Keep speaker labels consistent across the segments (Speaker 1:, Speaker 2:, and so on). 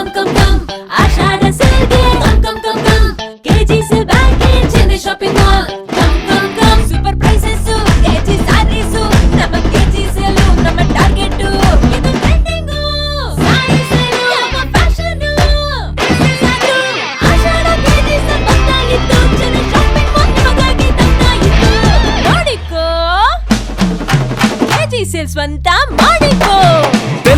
Speaker 1: Come come come Ashadha ಸೇಲ್ಗೆ come come come come KG sale bank Chennai shopping mall come come come super prices KG saris ನಮ್ಮ KG sale ನಮ್ಮ target ಇದು trending sari sale ನಮ್ಮ fashion Ashadha KG sale ಬಂದಾಗಿತ್ತು Chennai shopping mall ನಿಮಗಾಗಿ ತಂದಾಗಿತ್ತು ನೋಡಿಕೋ. KG sale ಸ್ವಂತ ಮಾಡಿಕೋ.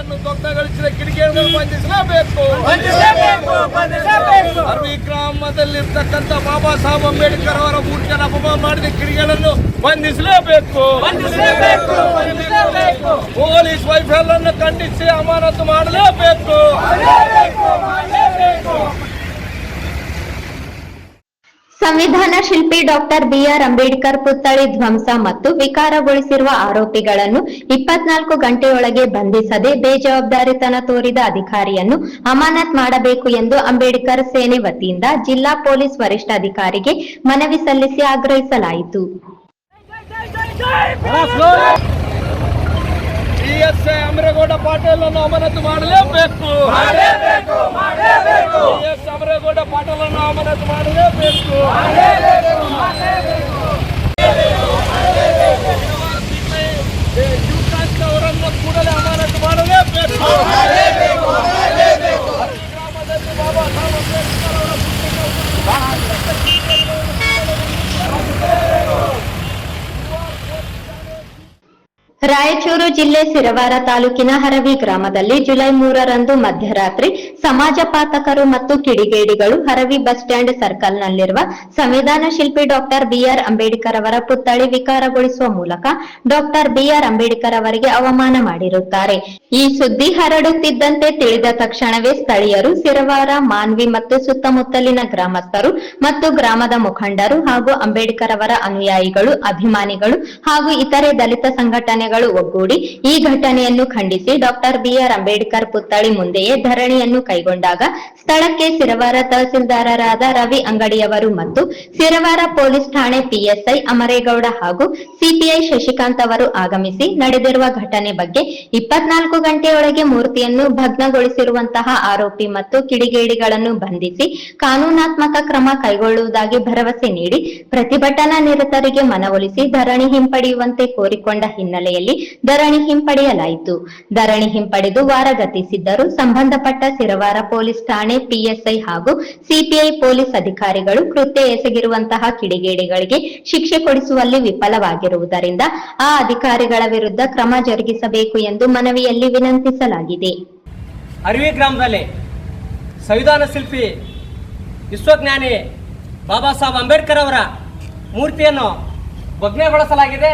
Speaker 2: ಪ್ರತಿಮೆಯನ್ನು ದೊಡ್ಡಗೊಳಿಸಿದ ಕಿಡಿಗೇಡಿಗಳು ಬಂಧಿಸಲೇಬೇಕು. ಅರವಿ ಗ್ರಾಮದಲ್ಲಿರ್ತಕ್ಕಂಥ ಬಾಬಾ ಸಾಹೇಬ್ ಅಂಬೇಡ್ಕರ್ ಅವರ ಮೂರ್ತಿಯನ್ನು ಅಪಮಾನ ಮಾಡಿದ ಕಿಡಿಗಳನ್ನು ಬಂಧಿಸಲೇಬೇಕು. ಪೊಲೀಸ್ ವೈಫಲ್ಯವನ್ನು ಖಂಡಿಸಿ ಅಮಾನತು ಮಾಡಲೇಬೇಕು.
Speaker 3: ಸಂವಿಧಾನ ಶಿಲ್ಪಿ ಡಾಕ್ಟರ್ ಬಿಆರ್ ಅಂಬೇಡ್ಕರ್ ಪುತ್ಥಳಿ ಧ್ವಂಸ ಮತ್ತು ವಿಕಾರಗೊಳಿಸಿರುವ ಆರೋಪಿಗಳನ್ನು ಇಪ್ಪತ್ನಾಲ್ಕು ಗಂಟೆಯೊಳಗೆ ಬಂಧಿಸದೆ ಬೇಜವಾಬ್ದಾರಿತನ ತೋರಿದ ಅಧಿಕಾರಿಯನ್ನು ಅಮಾನತ್ ಮಾಡಬೇಕು ಎಂದು ಅಂಬೇಡ್ಕರ್ ಸೇನೆ ವತಿಯಿಂದ ಜಿಲ್ಲಾ ಪೊಲೀಸ್ ವರಿಷ್ಠಾಧಿಕಾರಿಗೆ ಮನವಿ ಸಲ್ಲಿಸಿ ಆಗ್ರಹಿಸಲಾಯಿತು.
Speaker 2: ಅಮರೇಗೌಡ ಪಾಟೀಲ್ ಅನ್ನು ಅಮಾನತು ಮಾಡಲೇಬೇಕು. ಟಿ ಎಸ್ ಅಮರೇಗೌಡ ಪಾಟೀಲ್ ಅನ್ನು ಅಮಾನತು ಮಾಡಲೇಬೇಕು ಶಿವಕಾಂತ್ ಅವರನ್ನು ಕೂಡಲೇ ಅಮಾನತು ಮಾಡಲೇಬೇಕು ಗ್ರಾಮದಲ್ಲಿ ಬಾಬಾ ಸಾಹೇಬ್ ಅಂಬೇಡ್ಕರ್ ಅವರ
Speaker 3: ರಾಯಚೂರು ಜಿಲ್ಲೆ ಸಿರವಾರ ತಾಲೂಕಿನ ಹರವಿ ಗ್ರಾಮದಲ್ಲಿ ಜುಲೈ ಮೂರರಂದು ಮಧ್ಯರಾತ್ರಿ ಸಮಾಜಪಾತಕರು ಮತ್ತು ಕಿಡಿಗೇಡಿಗಳು ಹರವಿ ಬಸ್ ಸ್ಟ್ಯಾಂಡ್ ಸರ್ಕಲ್ನಲ್ಲಿರುವ ಸಂವಿಧಾನ ಶಿಲ್ಪಿ ಡಾಕ್ಟರ್ ಬಿಆರ್ ಅಂಬೇಡ್ಕರ್ ಅವರ ಪುತ್ಥಳಿ ವಿಕಾರಗೊಳಿಸುವ ಮೂಲಕ ಡಾಕ್ಟರ್ ಬಿಆರ್ ಅಂಬೇಡ್ಕರ್ ಅವರಿಗೆ ಅವಮಾನ ಮಾಡಿರುತ್ತಾರೆ. ಈ ಸುದ್ದಿ ಹರಡುತ್ತಿದ್ದಂತೆ ತಿಳಿದ ತಕ್ಷಣವೇ ಸ್ಥಳೀಯರು ಸಿರವಾರ ಮಾನ್ವಿ ಮತ್ತು ಸುತ್ತಮುತ್ತಲಿನ ಗ್ರಾಮಸ್ಥರು ಮತ್ತು ಗ್ರಾಮದ ಮುಖಂಡರು ಹಾಗೂ ಅಂಬೇಡ್ಕರ್ ಅವರ ಅನುಯಾಯಿಗಳು, ಅಭಿಮಾನಿಗಳು ಹಾಗೂ ಇತರೆ ದಲಿತ ಸಂಘಟನೆಗಳು ಒಗ್ಗೂಡಿ ಈ ಘಟನೆಯನ್ನು ಖಂಡಿಸಿ ಡಾಕ್ಟರ್ ಬಿಆರ್ ಅಂಬೇಡ್ಕರ್ ಪುತ್ಥಳಿ ಮುಂದೆಯೇ ಧರಣಿಯನ್ನು ಕೈಗೊಂಡಾಗ ಸ್ಥಳಕ್ಕೆ ಸಿರವಾರ ತಹಸೀಲ್ದಾರರಾದ ರವಿ ಅಂಗಡಿಯವರು ಮತ್ತು ಸಿರವಾರ ಪೊಲೀಸ್ ಠಾಣೆ ಪಿಎಸ್ಐ ಅಮರೇಗೌಡ ಹಾಗೂ ಸಿಪಿಐ ಶಶಿಕಾಂತ್ ಅವರು ಆಗಮಿಸಿ ನಡೆದಿರುವ ಘಟನೆ ಬಗ್ಗೆ ಇಪ್ಪತ್ನಾಲ್ಕು ಗಂಟೆಯೊಳಗೆ ಮೂರ್ತಿಯನ್ನು ಭಗ್ನಗೊಳಿಸಿರುವಂತಹ ಆರೋಪಿ ಮತ್ತು ಕಿಡಿಗೇಡಿಗಳನ್ನು ಬಂಧಿಸಿ ಕಾನೂನಾತ್ಮಕ ಕ್ರಮ ಕೈಗೊಳ್ಳುವುದಾಗಿ ಭರವಸೆ ನೀಡಿ ಪ್ರತಿಭಟನಾ ನಿರತರಿಗೆ ಮನವೊಲಿಸಿ ಧರಣಿ ಹಿಂಪಡೆಯುವಂತೆ ಕೋರಿಕೊಂಡ ಹಿನ್ನೆಲೆಯಲ್ಲಿ ಧರಣಿ ಹಿಂಪಡೆಯಲಾಯಿತು. ಧರಣಿ ಹಿಂಪಡೆದು ವಾರಗತಿಸಿದ್ದರು ಸಂಬಂಧಪಟ್ಟ ಸಿರವಾರ ಪೊಲೀಸ್ ಠಾಣೆ, ಪಿಎಸ್ಐ ಹಾಗೂ ಸಿಪಿಐ ಪೊಲೀಸ್ ಅಧಿಕಾರಿಗಳು ಕೃತ್ಯ ಎಸಗಿರುವಂತಹ ಕಿಡಿಗೇಡಿಗಳಿಗೆ ಶಿಕ್ಷೆ ಕೊಡಿಸುವಲ್ಲಿ ವಿಫಲವಾಗಿರುವುದರಿಂದ ಆ ಅಧಿಕಾರಿಗಳ ವಿರುದ್ಧ ಕ್ರಮ ಜರುಗಿಸಬೇಕು ಎಂದು ಮನವಿಯಲ್ಲಿ ವಿನಂತಿಸಲಾಗಿದೆ.
Speaker 4: ಅರಿವಿ ಗ್ರಾಮದಲ್ಲಿ ಸಂವಿಧಾನ ಶಿಲ್ಪಿ ವಿಶ್ವಜ್ಞಾನಿ ಬಾಬಾ ಸಾಹೇಬ್ ಅಂಬೇಡ್ಕರ್ ಅವರ ಮೂರ್ತಿಯನ್ನು ಭಗ್ನಗೊಳಿಸಲಾಗಿದೆ.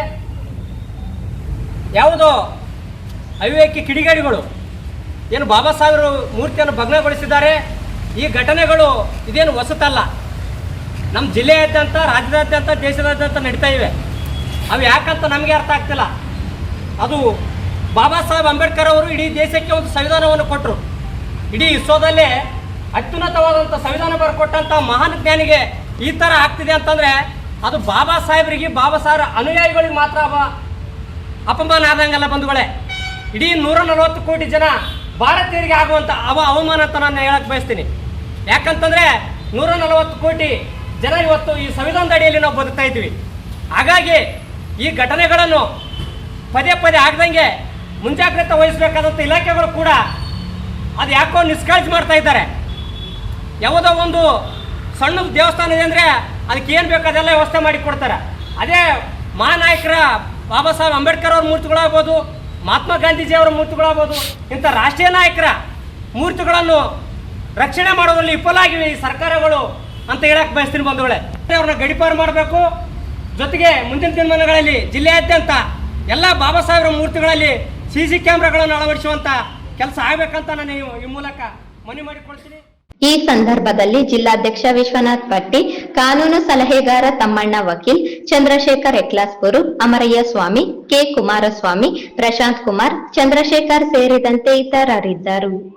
Speaker 4: ಯಾವುದೋ? ಅವಿವೇಕಿ ಕಿಡಿಗೇಡಿಗಳು. ಏನು ಬಾಬಾ ಸಾಹೇಬರು ಮೂರ್ತಿಯನ್ನು ಭಗ್ನಗೊಳಿಸಿದ್ದಾರೆ? ಈ ಘಟನೆಗಳು ಇದೇನು ಹೊಸತಲ್ಲ. ನಮ್ಮ ಜಿಲ್ಲೆಯಾದ್ಯಂತ, ರಾಜ್ಯದಾದ್ಯಂತ, ದೇಶದಾದ್ಯಂತ ನಡೀತಾ ಇವೆ. ಅವು ಯಾಕಂತ ನಮಗೆ ಅರ್ಥ ಆಗ್ತಿಲ್ಲ. ಅದು ಬಾಬಾ ಸಾಹೇಬ್ ಅಂಬೇಡ್ಕರ್ ಅವರು ಇಡೀ ದೇಶಕ್ಕೆ ಒಂದು ಸಂವಿಧಾನವನ್ನು ಕೊಟ್ಟರು ಇಡೀ ವಿಶ್ವದಲ್ಲೇ ಅತ್ಯುನ್ನತವಾದಂಥ ಸಂವಿಧಾನ ಬರ್ಕೊಟ್ಟಂಥ ಮಹಾನ್ ಜ್ಞಾನಿಗೆ ಈ ಥರ ಆಗ್ತಿದೆ ಅಂತಂದರೆ ಅದು ಬಾಬಾ ಸಾಹೇಬರಿಗೆ, ಬಾಬಾ ಸಾಹೇಬ್ರ ಅನುಯಾಯಿಗಳಿಗೆ ಮಾತ್ರ ಅಪಮಾನ ಆದಂಗಲ್ಲ ಬಂಧುಗಳೇ? ಇಡೀ ನೂರ ನಲವತ್ತು ಕೋಟಿ ಜನ ಭಾರತೀಯರಿಗೆ ಆಗುವಂಥ ಅವ ಅವಮಾನ ಅಂತ ನಾನು ಹೇಳಕ್ಕೆ ಬಯಸ್ತೀನಿ. ಯಾಕಂತಂದರೆ ನೂರ ನಲವತ್ತು ಕೋಟಿ ಜನ ಇವತ್ತು ಈ ಸಂವಿಧಾನದ ಅಡಿಯಲ್ಲಿ ನಾವು ಬದುಕ್ತಾ ಇದ್ದೀವಿ. ಹಾಗಾಗಿ ಈ ಘಟನೆಗಳನ್ನು ಪದೇ ಪದೇ ಆಗದಂಗೆ ಮುಂಜಾಗ್ರತೆ ವಹಿಸಬೇಕಾದಂಥ ಇಲಾಖೆಗಳು ಕೂಡ ಅದು ಯಾಕೋ ನಿಷ್ಕಾಳಜಿ ಮಾಡ್ತಾ ಇದ್ದಾರೆ. ಯಾವುದೋ ಒಂದು ಸಣ್ಣ ದೇವಸ್ಥಾನ ಇದೆ ಅಂದರೆ ಅದಕ್ಕೆ ಏನು ಬೇಕು ಅದೆಲ್ಲ ವ್ಯವಸ್ಥೆ ಮಾಡಿ ಕೊಡ್ತಾರೆ. ಅದೇ ಮಹಾನಾಯಕರ ಬಾಬಾ ಸಾಹೇಬ್ ಅಂಬೇಡ್ಕರ್ ಅವ್ರ ಮೂರ್ತಿಗಳಾಗ್ಬೋದು, ಮಹಾತ್ಮ ಗಾಂಧೀಜಿ ಅವರ ಮೂರ್ತಿಗಳಾಗ್ಬೋದು, ಇಂಥ ರಾಷ್ಟ್ರೀಯ ನಾಯಕರ ಮೂರ್ತಿಗಳನ್ನು ರಕ್ಷಣೆ ಮಾಡೋದ್ರಲ್ಲಿ ವಿಫಲ ಆಗಿವೆ ಈ ಸರ್ಕಾರಗಳು ಅಂತ ಹೇಳಕ್ಕೆ ಬಯಸ್ತೀನಿ ಬಂಧುಗಳೇ. ಅವ್ರನ್ನ ಗಡಿಪಾರು ಮಾಡಬೇಕು. ಜೊತೆಗೆ ಮುಂದಿನ ದಿನಮಾನಗಳಲ್ಲಿ ಜಿಲ್ಲೆಯಾದ್ಯಂತ ಎಲ್ಲ ಬಾಬಾ ಸಾಹೇಬ್ರ ಮೂರ್ತಿಗಳಲ್ಲಿ ಸಿ ಸಿ ಕ್ಯಾಮ್ರಾಗಳನ್ನು ಅಳವಡಿಸುವಂಥ ಕೆಲಸ ಆಗಬೇಕಂತ ನಾನು ಈ ಮೂಲಕ ಮನವಿ ಮಾಡಿಕೊಳ್ತೀನಿ.
Speaker 3: ಈ ಸಂದರ್ಭದಲ್ಲಿ ಜಿಲ್ಲಾಧ್ಯಕ್ಷ ವಿಶ್ವನಾಥ್ ಪಟ್ಟಿ ಕಾನೂನು ಸಲಹೆಗಾರ ತಮ್ಮಣ್ಣ ವಕೀಲ್ ಚಂದ್ರಶೇಖರ್ ಎಕ್ಲಾಸ್ಪುರು, ಅಮರಯ್ಯ ಸ್ವಾಮಿ, ಕೆ ಕುಮಾರಸ್ವಾಮಿ, ಪ್ರಶಾಂತ್ ಕುಮಾರ್, ಚಂದ್ರಶೇಖರ್ ಸೇರಿದಂತೆ ಇತರರಿದ್ದರು.